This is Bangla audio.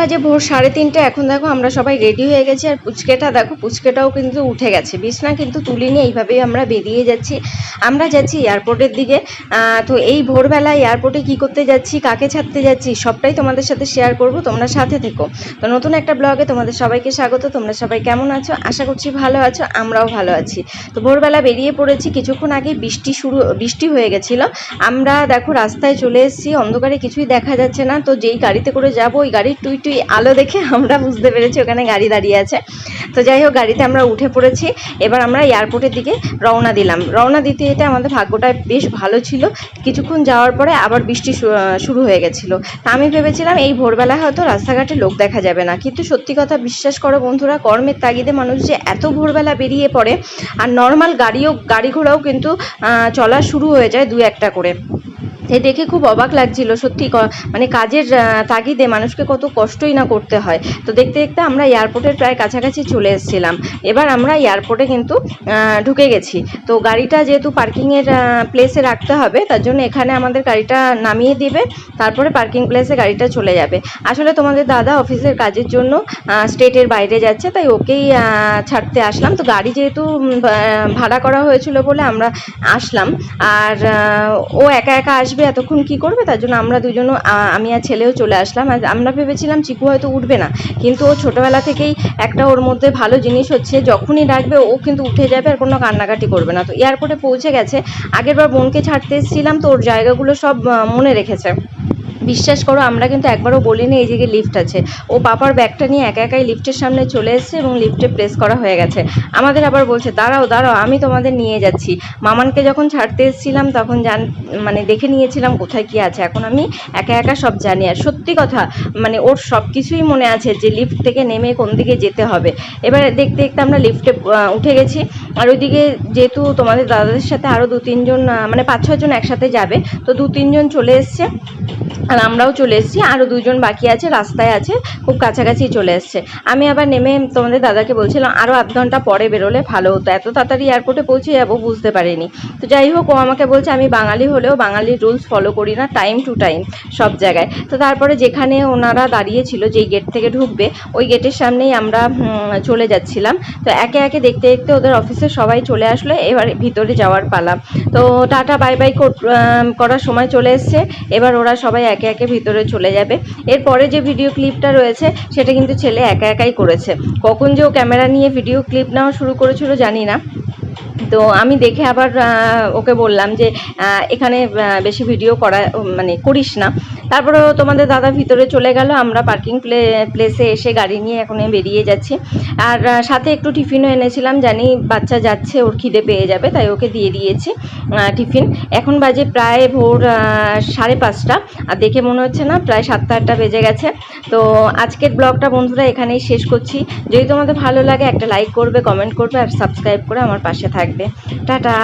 বাজে ভোর সাড়ে তিনটে। এখন দেখো আমরা সবাই রেডি হয়ে গেছি। আর পুচকেটা দেখো, পুচকেটাও কিন্তু উঠে গেছে। বিছনা কিন্তু তুলি তুলিনি, এইভাবেই আমরা বেরিয়ে যাচ্ছি। আমরা যাচ্ছি এয়ারপোর্টের দিকে। তো এই ভোরবেলা এয়ারপোর্টে কি করতে যাচ্ছি, কাকে ছাড়তে যাচ্ছি, সবটাই তোমাদের সাথে শেয়ার করব। তোমরা সাথে থেকো। তো নতুন একটা ব্লগে তোমাদের সবাইকে স্বাগত। তোমরা সবাই কেমন আছো? আশা করছি ভালো আছো, আমরাও ভালো আছি। তো ভোরবেলা বেরিয়ে পড়েছি। কিছুক্ষণ আগে বৃষ্টি শুরু, বৃষ্টি হয়ে গেছিল। আমরা দেখো রাস্তায় চলে এসেছি। অন্ধকারে কিছুই দেখা যাচ্ছে না। তো যেই গাড়িতে করে যাব, ওই গাড়ির টুই টুই আলো দেখে আমরা বুঝতে পেরেছি ওখানে গাড়ি দাঁড়িয়ে আছে। তো যাই হোক, গাড়িতে আমরা উঠে পড়েছি। এবার আমরা এয়ারপোর্টের দিকে রওনা দিলাম। রওনা দিতে যেতে আমাদের ভাগ্যটা বেশ ভালো ছিল। কিছুক্ষণ যাওয়ার পরে আবার বৃষ্টি শুরু হয়ে গেছিল। তা আমি ভেবেছিলাম এই ভোরবেলা হয়তো রাস্তাঘাটে লোক দেখা যাবে না। কিন্তু সত্যি কথা বিশ্বাস করো বন্ধুরা কর্মের তাগিদে মানুষ যে এত ভোরবেলা বেরিয়ে পড়ে, আর নর্মাল গাড়িও, গাড়ি ঘোড়াও কিন্তু চলা শুরু হয়ে যায় দু একটা করে। দেখে খুব অবাক লাগছিল, সত্যি মানে কাজের তাগিদে মানুষকে কত কষ্টই না করতে হয়। তো দেখতে দেখতে আমরা এয়ারপোর্টের প্রায় কাছাকাছি চলে এসেছিলাম। এবার আমরা এয়ারপোর্টে কিন্তু ঢুকে গেছি। তো গাড়িটা যেহেতু পার্কিংয়ের প্লেসে রাখতে হবে, তার জন্য এখানে আমাদের গাড়িটা নামিয়ে দিবে, তারপরে পার্কিং প্লেসে গাড়িটা চলে যাবে। আসলে তোমাদের দাদা অফিসের কাজের জন্য স্টেটের বাইরে যাচ্ছে, তাই ওকেই ছাড়তে আসলাম। তো গাড়ি যেহেতু ভাড়া করা হয়েছিল বলে আমরা আসলাম। আর ও একা একা আসবে এতক্ষণ কি করবে? তার জন্য আমরা দুজনও আমি আর ছেলেও চলে আসলাম। আর আমরা ভেবেছিলাম চিকু হয়তো উঠবে না। কিন্তু ও ছোটোবেলা থেকেই একটা ওর মধ্যে ভালো জিনিস হচ্ছে, যখনই ডাকবে ও কিন্তু উঠে যাবে আর কোনো কান্নাকাটি করবে না। তো এয়ারপোর্টে পৌঁছে গেছে। আগেরবার বোনকে ছাড়তে এসেছিলাম, তো ওর জায়গাগুলো সব মনে রেখেছে। বিশ্বাস করো, আমরা কিন্তু একবারও বলিনি এই দিকে লিফট আছে। ও পাপার ব্যাগটা নিয়ে একা একাই লিফটের সামনে চলে এসেছে এবং লিফটে প্রেস করা হয়ে গেছে। আমাদের আবার বলছে, দাঁড়াও দাঁড়াও, আমি তোমাদের নিয়ে যাচ্ছি। মামানকে যখন ছাড়তে এসেছিলাম, তখন জান মানে দেখে নিয়েছিলাম কোথায় কি আছে। এখন আমি একা একা সব জানি। আর সত্যি কথা মানে ওর সব কিছুই মনে আছে যে লিফট থেকে নেমে কোন দিকে যেতে হবে। এবার দেখতে দেখতে আমরা লিফটে উঠে গেছি। আর ওইদিকে যেহেতু তোমাদের দাদাদের সাথে আরও দু তিনজন মানে পাঁচ ছজন একসাথে যাবে, তো দু তিনজন চলে এসছে। আর আমরাও চলে এসেছি। আরও দুজন বাকি আছে, রাস্তায় আছে, খুব কাছাকাছি চলে এসছে। আমি আবার নেমে তোমাদের দাদাকে বলছিলাম আরও আধ ঘণ্টা পরে বেরোলে ভালো হতো। এত তাড়াতাড়ি এয়ারপোর্টে পৌঁছে যাব, বুঝতে পারিনি। তো যাই হোক, ও আমাকে বলছে, আমি বাঙালি হলেও বাঙালির রুলস ফলো করি না টাইম টু টাইম সব জায়গায়। তো তারপরে যেখানে ওনারা দাঁড়িয়েছিল, যেই গেট থেকে ঢুকবে, ওই গেটের সামনেই আমরা চলে যাচ্ছিলাম। তো একে একে দেখতে দেখতে ওদের অফিসে সবাই চলে আসলো, এবার ভিতরে যাওয়ার পালা। তো টাটা বাই বাই করার সময় চলে এসছে। এবার ওরা সবাই একে একে একে ভিতরে চলে যাবে। এরপরে যে ভিডিও ক্লিপটা রয়েছে, সেটা কিন্তু ছেলে একা একাই করেছে। কখন যে ও ক্যামেরা নিয়ে ভিডিও ক্লিপ নেওয়া শুরু করেছিল জানি না। তো আমি দেখে আবার ওকে বললাম যে এখানে বেশি ভিডিও করা মানে করিস না। তারপরে তোমাদের দাদা ভিতরে চলে গেল, আমরা পার্কিং প্লে প্লেসে এসে গাড়ি নিয়ে এখন বেরিয়ে যাচ্ছি। আর সাথে একটু টিফিনও এনেছিলাম, জানি বাচ্চা যাচ্ছে, ওর খিদে পেয়ে যাবে, তাই ওকে দিয়ে দিয়েছি টিফিন। এখন বাজে প্রায় ভোর সাড়ে পাঁচটা, আর দেখে মনে হচ্ছে না, প্রায় সাতটা আটটা বেজে গেছে। তো আজকের ব্লগটা বন্ধুরা এখানেই শেষ করছি। যদি তোমাদের ভালো লাগে, একটা লাইক করবে কমেন্ট করবে, আর সাবস্ক্রাইব করে আমার পাশে থাকবে। টাটা।